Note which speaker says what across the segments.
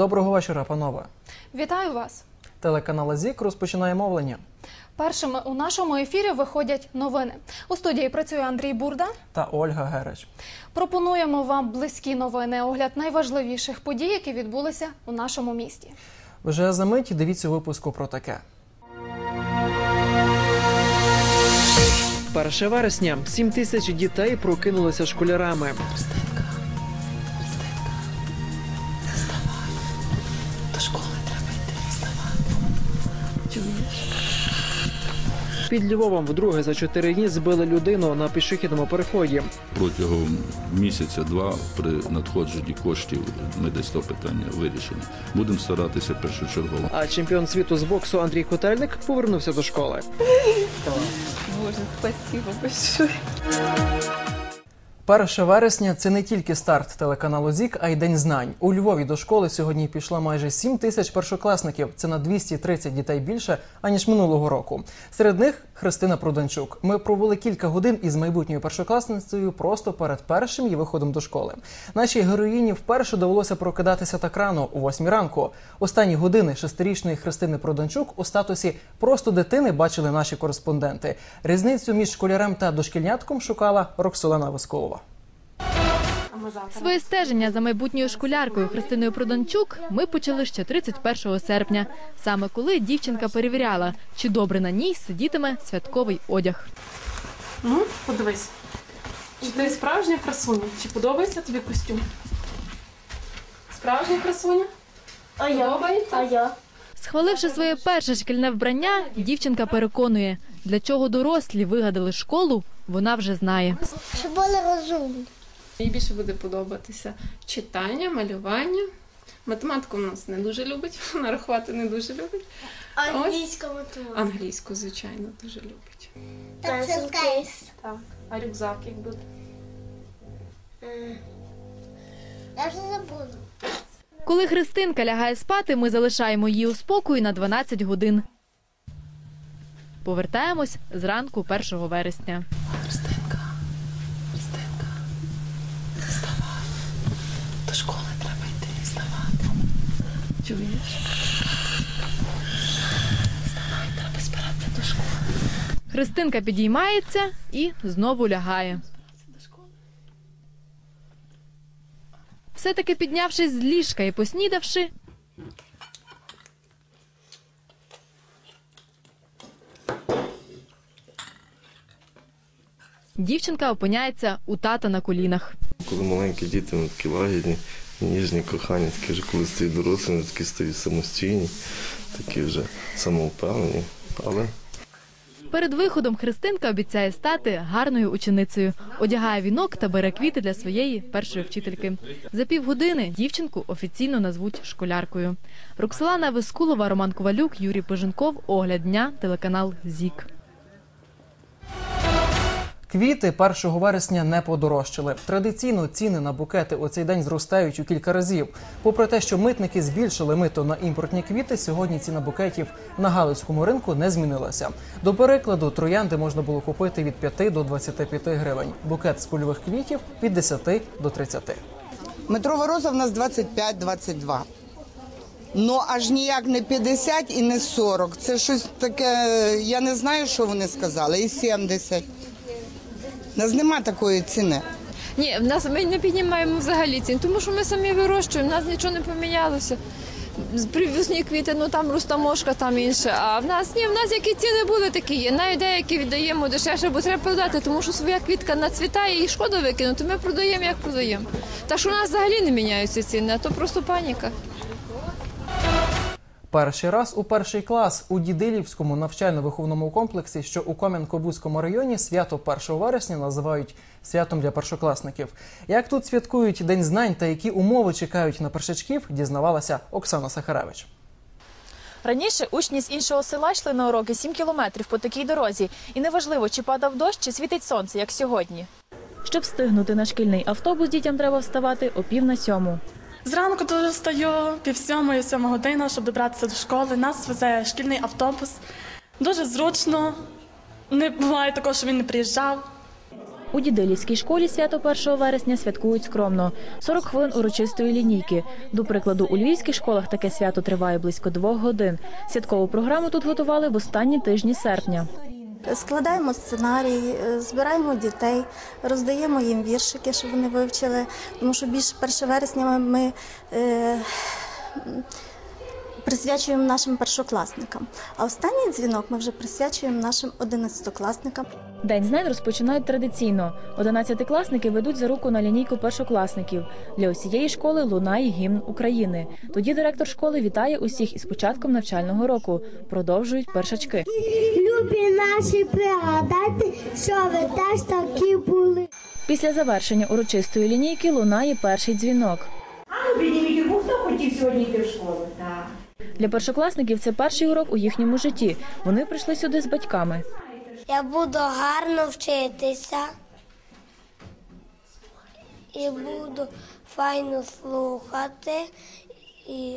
Speaker 1: Доброго вечора, панове.
Speaker 2: Вітаю вас!
Speaker 1: Телеканал ЗІК розпочинає мовлення
Speaker 2: Першими у нашому ефірі виходять новини. У студії працює Андрій Бурда.
Speaker 1: та Ольга Герич.
Speaker 2: Пропонуємо вам близькі новини, огляд найважливіших подій, які відбулися у нашому місті.
Speaker 1: Вже за мить дивіться випуску про таке. 1 вересня 7 тисяч дітей прокинулися школярами. Під Львовом вдруге за чотири дні збили людину на пішохідному переході.
Speaker 3: Протягом місяця-два при надходженні коштів ми десь то питання вирішили. Будемо старатися першочергово.
Speaker 1: А чемпіон світу з боксу Андрій Котельник повернувся до школи.
Speaker 4: Боже, спасибо большое.
Speaker 1: 1 вересня це не тільки старт телеканалу ЗІК, а й день знань. У Львові до школи сьогодні пішло майже 7 тисяч першокласників. Це на 230 дітей більше аніж минулого року. Серед них Христина Проданчук. Ми провели кілька годин із майбутньою першокласницею просто перед першим її виходом до школи. Нашій героїні вперше довелося прокидатися так рано у 8 ранку. Останні години шестирічної Христини Проданчук у статусі просто дитини бачили наші кореспонденти. Різницю між школярем та дошкільнятком шукала Роксолана Вискова.
Speaker 5: Своє стеження за майбутньою школяркою Христиною Проданчук ми почали ще 31 серпня, саме коли дівчинка перевіряла, чи добре на ній сидітиме святковий одяг.
Speaker 2: Ну, подивись. Чи ти справжня красуня? Чи подобається тобі костюм? Справжня красуня?
Speaker 6: А я?
Speaker 2: Подобається?
Speaker 6: А я?
Speaker 5: Схваливши своє перше шкільне вбрання, дівчинка переконує, для чого дорослі вигадали школу, вона вже знає.
Speaker 6: Щоб були розумні.
Speaker 7: Їй більше буде подобатися читання, малювання. Математику в нас не дуже любить, вона рахувати не дуже любить.
Speaker 6: Англійська математика.
Speaker 7: Англійську, звичайно, дуже любить.
Speaker 6: Pencil case.
Speaker 7: Так. А рюкзак як буде?
Speaker 6: Я вже забуду.
Speaker 5: Коли Христинка лягає спати, ми залишаємо її у спокої на 12 годин. Повертаємось зранку 1 вересня.
Speaker 4: Христинка, Христинка, вставай. До школи треба йти, вставати. Чуєш? Здавай, треба збиратися до школи.
Speaker 5: Христинка підіймається і знову лягає. Все-таки піднявшись з ліжка і поснідавши, дівчинка опиняється у тата на колінах.
Speaker 8: Коли маленькі діти, вони такі лагідні, ніжні, кохані, такі вже коли стають дорослими, такі стають самостійні, такі вже самовпевнені. Але
Speaker 5: Перед виходом Христинка обіцяє стати гарною ученицею, одягає вінок та бере квіти для своєї першої вчительки. За півгодини дівчинку офіційно назвуть школяркою. Роксолана Вискулова, Роман Ковалюк, Юрій Поженков. Огляд дня, телеканал ЗІК.
Speaker 1: Квіти 1 вересня не подорожчали. Традиційно ціни на букети у цей день зростають у кілька разів. Попри те, що митники збільшили мито на імпортні квіти, сьогодні ціна букетів на галицькому ринку не змінилася. До перекладу, троянди можна було купити від 5 до 25 гривень. Букет з польових квітів від 10 до 30.
Speaker 9: Метрова роза в нас 25-22. Ну аж ніяк не 50 і не 40. Це щось таке, я не знаю, що вони сказали, і 70. Нас нема такої ціни.
Speaker 10: Ні, в нас ми не піднімаємо взагалі цін, тому що ми самі вирощуємо, в нас нічого не помінялося. Привізні квіти, ну там рустамошка, там інше. А в нас ні, в нас які ціни були, такі є. Навіть деякі віддаємо дешевше, бо треба продати, тому що своя квітка нацвітає і шкода викинути. Ми продаємо, як продаємо. Так що у нас взагалі не міняються ціни, а то просто паніка.
Speaker 1: Перший раз у перший клас у Дідилівському навчально-виховному комплексі, що у Кам'янко-Бузькому районі, свято 1 вересня називають святом для першокласників. Як тут святкують День знань та які умови чекають на першачків, дізнавалася Оксана Сахаревич.
Speaker 11: Раніше учні з іншого села йшли на уроки 7 кілометрів по такій дорозі, і неважливо, чи падав дощ, чи світить сонце, як сьогодні. Щоб встигнути на шкільний автобус, дітям треба вставати о пів на сьому.
Speaker 12: Зранку дуже встаю пів сьомої, сьома година, щоб добратися до школи. Нас везе шкільний автобус. Дуже зручно. Не буває такого, що він не приїжджав.
Speaker 11: У Дідилівській школі свято 1 вересня святкують скромно. 40 хвилин урочистої лінійки. До прикладу, у львівських школах таке свято триває близько двох годин. Святкову програму тут готували в останні тижні серпня.
Speaker 13: Складаємо сценарій, е, збираємо дітей, роздаємо їм віршики, щоб вони вивчили. Тому що більше 1 вересня ми, е, присвячуємо нашим першокласникам. А останній дзвінок ми вже присвячуємо нашим одинадцятокласникам.
Speaker 11: День знань розпочинають традиційно. Одинадцятикласники ведуть за руку на лінійку першокласників. Для усієї школи лунає гімн України. Тоді директор школи вітає усіх із початком навчального року. Продовжують першачки.
Speaker 6: Любі наші, пригадайте, що ви теж такі були.
Speaker 11: Після завершення урочистої лінійки лунає перший дзвінок.
Speaker 14: А ну підніміть руку, хто хотів сьогодні йти в школу? Так.
Speaker 11: Для першокласників це перший урок у їхньому житті. Вони прийшли сюди з батьками.
Speaker 6: Я буду гарно вчитися і буду файно слухати і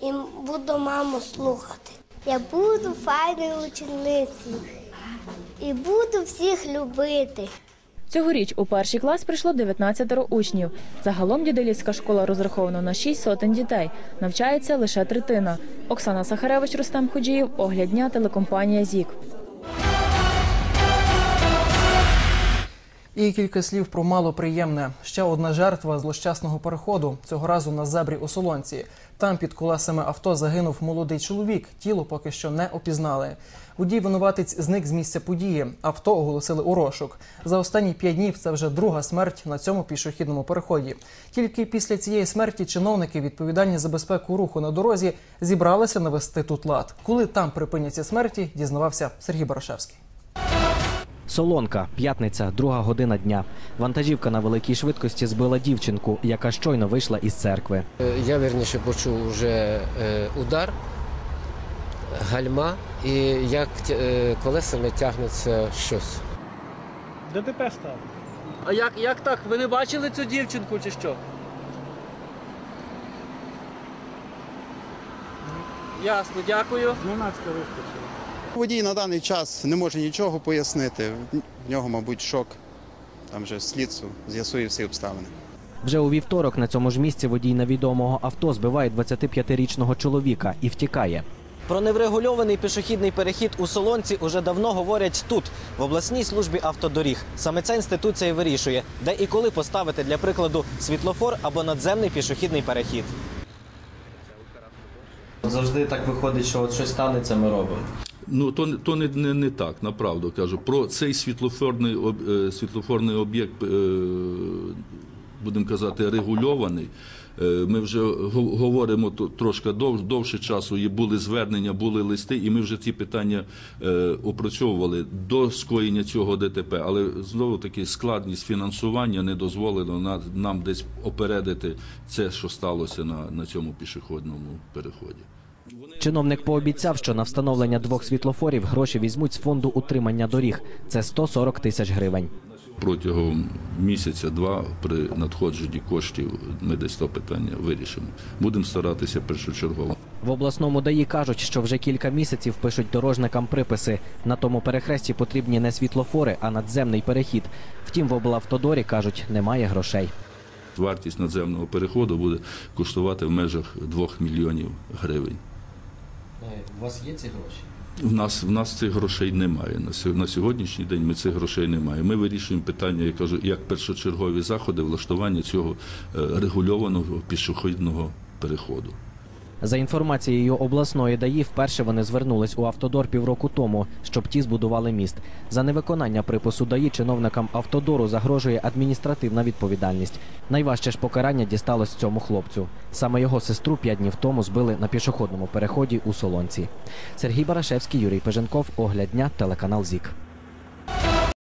Speaker 6: і буду маму слухати. Я буду файною ученицею і буду всіх любити.
Speaker 11: Цьогоріч у перший клас прийшло 19 учнів. Загалом дідилівська школа розрахована на 6 сотень дітей. Навчається лише третина. Оксана Сахаревич, Рустем Ходжіїв, Огляд дня, телекомпанія ЗІК.
Speaker 1: І кілька слів про малоприємне. Ще одна жертва злощасного переходу. Цього разу на зебрі у Солонці. Там під колесами авто загинув молодий чоловік. Тіло поки що не опізнали. Водій винуватець зник з місця події. Авто оголосили у розшук. За останні п'ять днів це вже друга смерть на цьому пішохідному переході. Тільки після цієї смерті чиновники, відповідальні за безпеку руху на дорозі, зібралися навести тут лад. Коли там припиняться смерті, дізнавався Сергій Барашевський.
Speaker 15: Солонка, п'ятниця, друга година дня. Вантажівка на великій швидкості збила дівчинку, яка щойно вийшла із церкви.
Speaker 16: Е, Я вірніше почув вже е, удар, гальма і як е, колесами тягнеться щось.
Speaker 17: ДТП стало.
Speaker 18: А як, як так? Ви не бачили цю дівчинку чи що? Ясно, дякую.
Speaker 17: Зненацька вискочила.
Speaker 19: Водій на даний час не може нічого пояснити. В нього, мабуть, шок. Там вже слідство з'ясує всі обставини.
Speaker 15: Вже у вівторок на цьому ж місці водій невідомого авто збиває 25-річного чоловіка і втікає.
Speaker 18: Про неврегульований пішохідний перехід у Солонці уже давно говорять тут, в обласній службі автодоріг. Саме ця інституція і вирішує, де і коли поставити для прикладу світлофор або надземний пішохідний перехід. Завжди так виходить, що от щось станеться, ми робимо.
Speaker 3: Ну то, то не, не, не так, направду кажу. Про цей світлофорний, е, світлофорний об'єкт, е, будемо казати, регульований. Е, Ми вже говоримо трошки дов, довше часу. І були звернення, були листи, і ми вже ці питання опрацьовували до скоєння цього ДТП. Але знову таки складність фінансування не дозволила на- нам десь опередити це, що сталося на, на цьому пішохідному переході.
Speaker 15: Чиновник пообіцяв, що на встановлення двох світлофорів гроші візьмуть з фонду утримання доріг. Це 140 тисяч гривень.
Speaker 3: Протягом місяця-два при надходженні коштів ми десь то питання вирішимо. Будемо старатися першочергово.
Speaker 15: В обласному ДАІ кажуть, що вже кілька місяців пишуть дорожникам приписи. На тому перехресті потрібні не світлофори, а надземний перехід. Втім, в облавтодорі кажуть, немає грошей.
Speaker 3: Вартість надземного переходу буде коштувати в межах 2 мільйонів гривень.
Speaker 18: У вас є ці гроші?
Speaker 3: В нас в нас цих грошей немає. На сьогоднішній день ми цих грошей немає. Ми вирішуємо питання, я кажу, як першочергові заходи влаштування цього е, регульованого пішохідного переходу.
Speaker 15: За інформацією обласної ДАІ, вперше вони звернулись у автодор півроку тому, щоб ті збудували міст. За невиконання припису ДАІ чиновникам автодору загрожує адміністративна відповідальність. Найважче ж покарання дісталось цьому хлопцю. Саме його сестру п'ять днів тому збили на пішохідному переході у Солонці. Сергій Барашевський, Юрій Пеженков, Огляд дня, телеканал ЗІК.